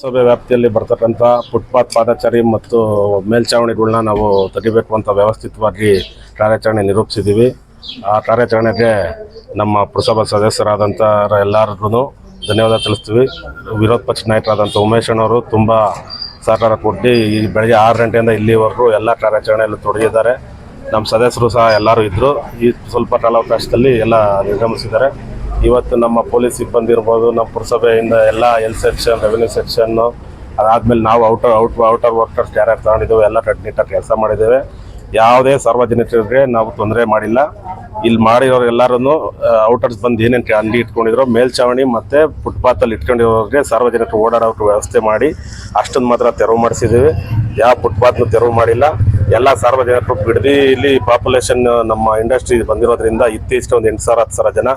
ಪುರಸಭೆ ವ್ಯಾಪ್ತಿಯಲ್ಲಿ ಬರ್ತಕ್ಕಂಥ ಫುಟ್ಪಾತ್ ಪಾದಚಾರಿ ಮತ್ತು ಮೇಲ್ಛಾವಣಿಗಳನ್ನ ನಾವು ತೆಗಿಬೇಕು ಅಂತ ವ್ಯವಸ್ಥಿತವಾಗಿ ಕಾರ್ಯಾಚರಣೆ ನಿರೂಪಿಸಿದ್ದೀವಿ. ಆ ಕಾರ್ಯಾಚರಣೆಗೆ ನಮ್ಮ ಪುರಸಭಾ ಸದಸ್ಯರಾದಂಥ ಎಲ್ಲರಿಗೂ ಧನ್ಯವಾದ ತಿಳಿಸ್ತೀವಿ. ವಿರೋಧ ಪಕ್ಷ ನಾಯಕರಾದಂಥ ಉಮೇಶ್ ಅಣ್ಣವರು ತುಂಬ ಸಹಕಾರ ಕೊಟ್ಟು ಈ ಬೆಳಗ್ಗೆ ಆರು ಗಂಟೆಯಿಂದ ಇಲ್ಲಿವರೆಗೂ ಎಲ್ಲ ಕಾರ್ಯಾಚರಣೆಯಲ್ಲಿ ತೊಡಗಿದ್ದಾರೆ. ನಮ್ಮ ಸದಸ್ಯರು ಸಹ ಎಲ್ಲರೂ ಇದ್ದರು ಈ ಸ್ವಲ್ಪ ಕಾಲಾವಕಾಶದಲ್ಲಿ ಎಲ್ಲ ನಿರ್ಗಮಿಸಿದ್ದಾರೆ. ಇವತ್ತು ನಮ್ಮ ಪೊಲೀಸ್ ಸಿಬ್ಬಂದಿ ಇರ್ಬೋದು, ನಮ್ಮ ಪುರಸಭೆಯಿಂದ ಎಲ್ಲ ಎಲ್ ಸೆಕ್ಷನ್ ರೆವೆನ್ಯೂ ಸೆಕ್ಷನ್ನು ಅದಾದಮೇಲೆ ನಾವು ಔಟರ್ ಔಟ್ ಔಟರ್ ವರ್ಕರ್ಸ್ ಯಾರ್ಯಾರು ತಗೊಂಡಿದ್ದೇವೆ, ಎಲ್ಲ ಕಟ್ಟುನಿಟ್ಟಾಗಿ ಕೆಲಸ ಮಾಡಿದ್ದೇವೆ. ಯಾವುದೇ ಸಾರ್ವಜನಿಕರಿಗೆ ನಾವು ತೊಂದರೆ ಮಾಡಿಲ್ಲ. ಇಲ್ಲಿ ಮಾಡಿರೋರು ಎಲ್ಲರೂ ಔಟರ್ಸ್ ಬಂದು ಏನೇನು ಅಲ್ಲಿ ಇಟ್ಕೊಂಡಿದ್ರು, ಮೇಲ್ಚಾವಣಿ ಮತ್ತು ಫುಟ್ಪಾತಲ್ಲಿ ಇಟ್ಕೊಂಡಿರೋರಿಗೆ ಸಾರ್ವಜನಿಕರು ಓಡಾಡೋಕ್ಕೆ ವ್ಯವಸ್ಥೆ ಮಾಡಿ ಅಷ್ಟೊಂದು ಮಾತ್ರ ತೆರವು ಮಾಡಿಸಿದ್ದೀವಿ. ಯಾವ ಫುಟ್ಪಾತ್ನು ತೆರವು ಮಾಡಿಲ್ಲ. ಎಲ್ಲ ಸಾರ್ವಜನಿಕರು ಬಿಡದಿ ಇಲ್ಲಿ ಪಾಪ್ಯುಲೇಷನ್ ನಮ್ಮ ಇಂಡಸ್ಟ್ರಿ ಬಂದಿರೋದ್ರಿಂದ ಇತ್ತೀಚೆಗೆ ಒಂದು ಎಂಟು ಸಾವಿರ, ಹತ್ತು ಸಾವಿರ ಜನ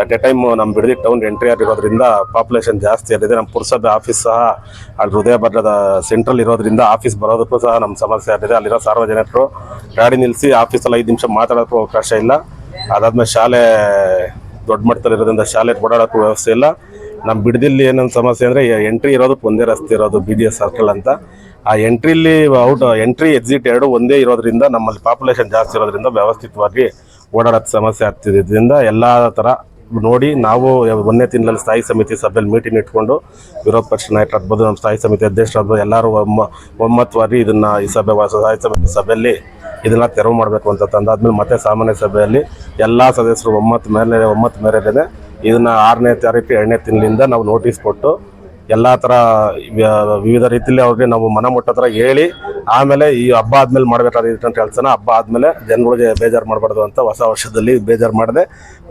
ಅಟ್ ಎ ಟೈಮ್ ನಮ್ಮ ಬಿಡದಿ ಟೌನ್ ಎಂಟ್ರಿ ಆಗಿರೋದ್ರಿಂದ ಪಾಪ್ಯುಲೇಷನ್ ಜಾಸ್ತಿ ಆಗಿದೆ. ನಮ್ಮ ಪುರಸಭೆ ಆಫೀಸ್ ಸಹ ಅಲ್ಲಿ ಹೃದಯ ಭದ್ರದ ಸೆಂಟ್ರಲ್ ಇರೋದ್ರಿಂದ ಆಫೀಸ್ ಬರೋದಕ್ಕೂ ಸಹ ನಮ್ಮ ಸಮಸ್ಯೆ ಆಗಿದೆ. ಅಲ್ಲಿರೋ ಸಾರ್ವಜನಿಕರು ಗಾಡಿ ನಿಲ್ಲಿಸಿ ಆಫೀಸಲ್ಲಿ ಐದು ನಿಮಿಷ ಮಾತಾಡೋಕ್ಕೂ ಅವಕಾಶ ಇಲ್ಲ. ಅದಾದ್ಮೇಲೆ ಶಾಲೆ ದೊಡ್ಡ ಮಟ್ಟದಲ್ಲಿ ಇರೋದ್ರಿಂದ ಶಾಲೆ ಓಡಾಡೋಕ್ಕೂ ವ್ಯವಸ್ಥೆ ಇಲ್ಲ. ನಮ್ಮ ಬಿಡದಿಲ್ಲಿ ಏನೊಂದು ಸಮಸ್ಯೆ ಅಂದರೆ ಎಂಟ್ರಿ ಇರೋದಕ್ಕೆ ಒಂದೇ ರಸ್ತೆ ಇರೋದು ಬಿ ಡಿ ಎಸ್ ಸರ್ಕಲ್ ಅಂತ. ಆ ಎಂಟ್ರಿಲಿ ಔಟ್ ಎಂಟ್ರಿ ಎಕ್ಸಿಟ್ ಎರಡು ಒಂದೇ ಇರೋದ್ರಿಂದ ನಮ್ಮಲ್ಲಿ ಪಾಪ್ಯುಲೇಷನ್ ಜಾಸ್ತಿ ಇರೋದ್ರಿಂದ ವ್ಯವಸ್ಥಿತವಾಗಿ ಓಡಾಡೋಕ್ಕೆ ಸಮಸ್ಯೆ ಆಗ್ತಿದ್ದರಿಂದ ಎಲ್ಲ ಥರ ನೋಡಿ ನಾವು ಒಂದನೇ ತಿಂಗಳಲ್ಲಿ ಸ್ಥಾಯಿ ಸಮಿತಿ ಸಭೆಯಲ್ಲಿ ಮೀಟಿಂಗ್ ಇಟ್ಕೊಂಡು ವಿರೋಧ ಪಕ್ಷ ನಾಯಕರಾಗ್ಬೋದು ನಮ್ಮ ಸ್ಥಾಯಿ ಸಮಿತಿ ಅಧ್ಯಕ್ಷರಾಗ್ಬೋದು ಎಲ್ಲರೂ ಒಮ್ಮ ಒಮ್ಮತವಾಗಿ ಇದನ್ನು ಈ ಸಭೆ ಸ್ಥಾಯಿ ಸಮಿತಿ ಸಭೆಯಲ್ಲಿ ಇದನ್ನ ತೆರವು ಮಾಡಬೇಕು ಅಂತ ತಂದಾದ್ಮೇಲೆ ಮತ್ತೆ ಸಾಮಾನ್ಯ ಸಭೆಯಲ್ಲಿ ಎಲ್ಲ ಸದಸ್ಯರು ಒಮ್ಮತ ಮೇಲೆ ಒಮ್ಮತ ಮೇರೆಗೆ ಇದನ್ನ ಆರನೇ ತಾರೀಕು ಎರಡನೇ ತಿಂಗಳಿಂದ ನಾವು ನೋಟಿಸ್ ಕೊಟ್ಟು ಎಲ್ಲ ಥರ ವಿವಿಧ ರೀತಿಯಲ್ಲಿ ಅವ್ರಿಗೆ ನಾವು ಮನ ಮುಟ್ಟೋ ಥರ ಹೇಳಿ, ಆಮೇಲೆ ಈ ಹಬ್ಬ ಆದ್ಮೇಲೆ ಮಾಡಬೇಕಾದ ಕೆಲಸನ ಹಬ್ಬ ಆದಮೇಲೆ ಜನಗಳಿಗೆ ಬೇಜಾರು ಮಾಡಬಾರ್ದು ಅಂತ ಹೊಸ ವರ್ಷದಲ್ಲಿ ಬೇಜಾರು ಮಾಡದೆ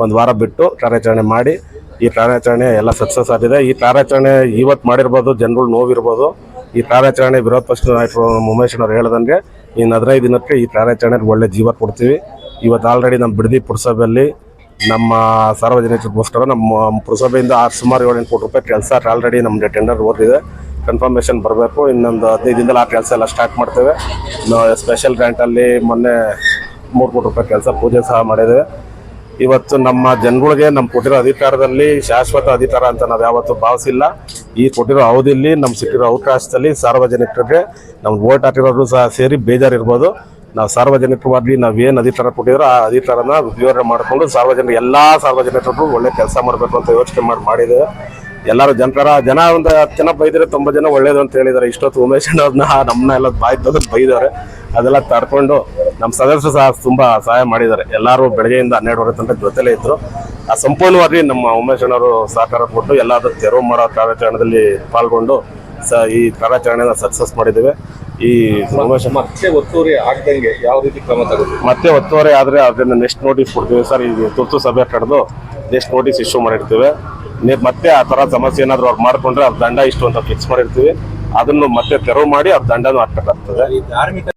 ಒಂದು ವಾರ ಬಿಟ್ಟು ಕಾರ್ಯಾಚರಣೆ ಮಾಡಿ, ಈ ಕಾರ್ಯಾಚರಣೆ ಎಲ್ಲ ಸಕ್ಸಸ್ ಆಗಿದೆ. ಈ ಕಾರ್ಯಾಚರಣೆ ಇವತ್ತು ಮಾಡಿರ್ಬೋದು ಜನಗಳು ನೋವಿರ್ಬೋದು. ಈ ಕಾರ್ಯಾಚರಣೆ ವಿರೋಧ ಪಕ್ಷದ ನಾಯಕರು ಉಮೇಶ್ ಅವ್ರು ಹೇಳ್ದಂಗೆ ಇನ್ನು ಹದಿನೈದು ದಿನಕ್ಕೆ ಈ ಕಾರ್ಯಾಚರಣೆಗೆ ಒಳ್ಳೆ ಜೀವ ಕೊಡ್ತೀವಿ. ಇವತ್ತು ಆಲ್ರೆಡಿ ನಮ್ಮ ಬಿಡದಿ ಪುರಸಭೆಯಲ್ಲಿ ನಮ್ಮ ಸಾರ್ವಜನಿಕರಿಗೋಸ್ಕರ ನಮ್ಮ ಪುರಸಭೆಯಿಂದ ಆರು ಸುಮಾರು ಏಳೆಂಟು ಕೋಟಿ ರೂಪಾಯಿ ಕೆಲಸ ಆಲ್ರೆಡಿ ನಮ್ಮ ಟೆಂಡರ್ ಓದಿದೆ ಕನ್ಫರ್ಮೇಷನ್ ಬರಬೇಕು. ಇನ್ನೊಂದು ಹದಿನೈದು ದಿನದಲ್ಲಿ ಆ ಕೆಲಸ ಎಲ್ಲ ಸ್ಟಾರ್ಟ್ ಮಾಡ್ತೇವೆ. ಸ್ಪೆಷಲ್ ಗ್ರ್ಯಾಂಟಲ್ಲಿ ಮೊನ್ನೆ ಮೂರು ಕೋಟಿ ರೂಪಾಯಿ ಕೆಲಸ ಪೂಜೆ ಸಹ ಮಾಡಿದ್ದೇವೆ. ಇವತ್ತು ನಮ್ಮ ಜನಗಳಿಗೆ ನಮ್ಮ ಕೊಟ್ಟಿರೋ ಅಧಿಕಾರದಲ್ಲಿ ಶಾಶ್ವತ ಅಧಿಕಾರ ಅಂತ ನಾವು ಯಾವತ್ತೂ ಭಾವಿಸಿಲ್ಲ. ಈ ಕೊಟ್ಟಿರೋ ಅವಧಿಯಲ್ಲಿ ನಮ್ಮ ಸಿಕ್ಕಿರೋ ಅವಕಾಶದಲ್ಲಿ ಸಾರ್ವಜನಿಕರಿಗೆ ನಮ್ಮ ವೋಟ್ ಹಾಕಿರೋರು ಸಹ ಸೇರಿ ಬೇಜಾರಿರ್ಬೋದು. ನಾವು ಸಾರ್ವಜನಿಕವಾಗಿ ನಾವು ಏನು ಅಧಿಕಾರ ಕೊಟ್ಟಿದ್ರು ಆ ಅಧಿಕಾರನ ವಿವರಣೆ ಮಾಡಿಕೊಂಡು ಸಾರ್ವಜನಿಕ ಎಲ್ಲ ಸಾರ್ವಜನಿಕರಿಗೂ ಒಳ್ಳೆ ಕೆಲಸ ಮಾಡಬೇಕು ಅಂತ ಯೋಚನೆ ಮಾಡಿ ಮಾಡಿದೆ. ಎಲ್ಲರೂ ಜನರ ಜನ ಒಂದು ಹತ್ತು ಜನ ಬೈದರೆ ತುಂಬ ಜನ ಒಳ್ಳೇದು ಅಂತ ಹೇಳಿದ್ದಾರೆ. ಇಷ್ಟೊತ್ತು ಉಮೇಶ್ ಅವ್ರನ್ನ ನಮ್ಮನ್ನ ಎಲ್ಲ ಬಾಯಿ ತೆಗೆದು ಬೈದವ್ರೆ. ಅದೆಲ್ಲ ತಡ್ಕೊಂಡು ನಮ್ಮ ಸದಸ್ಯರು ಸಹ ತುಂಬ ಸಹಾಯ ಮಾಡಿದ್ದಾರೆ. ಎಲ್ಲರೂ ಬೆಳಗ್ಗೆಯಿಂದ ಹನ್ನೆರಡುವರೆ ತನಕ ಜೊತೆಲೇ ಇದ್ದರು ಆ ಸಂಪೂರ್ಣವಾಗಿ ನಮ್ಮ ಉಮೇಶ್ ಅಣ್ಣವರು ಸಹಕಾರ ಕೊಟ್ಟು ಎಲ್ಲಾದ್ರೂ ತೆರವು ಮಾಡೋ ಕಾರ್ಯಾಚರಣೆಯಲ್ಲಿ ಪಾಲ್ಗೊಂಡು ಸ ಈ ಕಾರ್ಯಾಚರಣೆನ ಸಕ್ಸಸ್ ಮಾಡಿದ್ದೇವೆ. ಈ ಸಮಾವೇಶ ಮತ್ತೆ ಒತ್ತುವರಿ ಆಗದಂಗೆ ಯಾವ ರೀತಿ ಕ್ರಮ ತಗೋ ಮತ್ತೆ ಒತ್ತುವರಿ ಆದರೆ ಅದನ್ನ ನೆಕ್ಸ್ಟ್ ನೋಟಿಸ್ ಕೊಡ್ತೀವಿ ಸರ್. ಈಗ ತುರ್ತು ಸಭೆ ಕರೆದು ನೆಕ್ಸ್ಟ್ ನೋಟಿಸ್ ಇಶ್ಯೂ ಮಾಡಿರ್ತೀವಿ. ನೀವು ಮತ್ತೆ ಆ ಥರ ಸಮಸ್ಯೆ ಏನಾದರೂ ಅವ್ರು ಮಾಡ್ಕೊಂಡ್ರೆ ಅವ್ರ ದಂಡ ಇಷ್ಟು ಅಂತ ಫಿಕ್ಸ್ ಮಾಡಿರ್ತೀವಿ. ಅದನ್ನು ಮತ್ತೆ ತೆರವು ಮಾಡಿ ಅವ್ರ ದಂಡನೂ ಹಾಕ್ಬೇಕಾಗ್ತದೆ. ಧಾರ್ಮಿಕ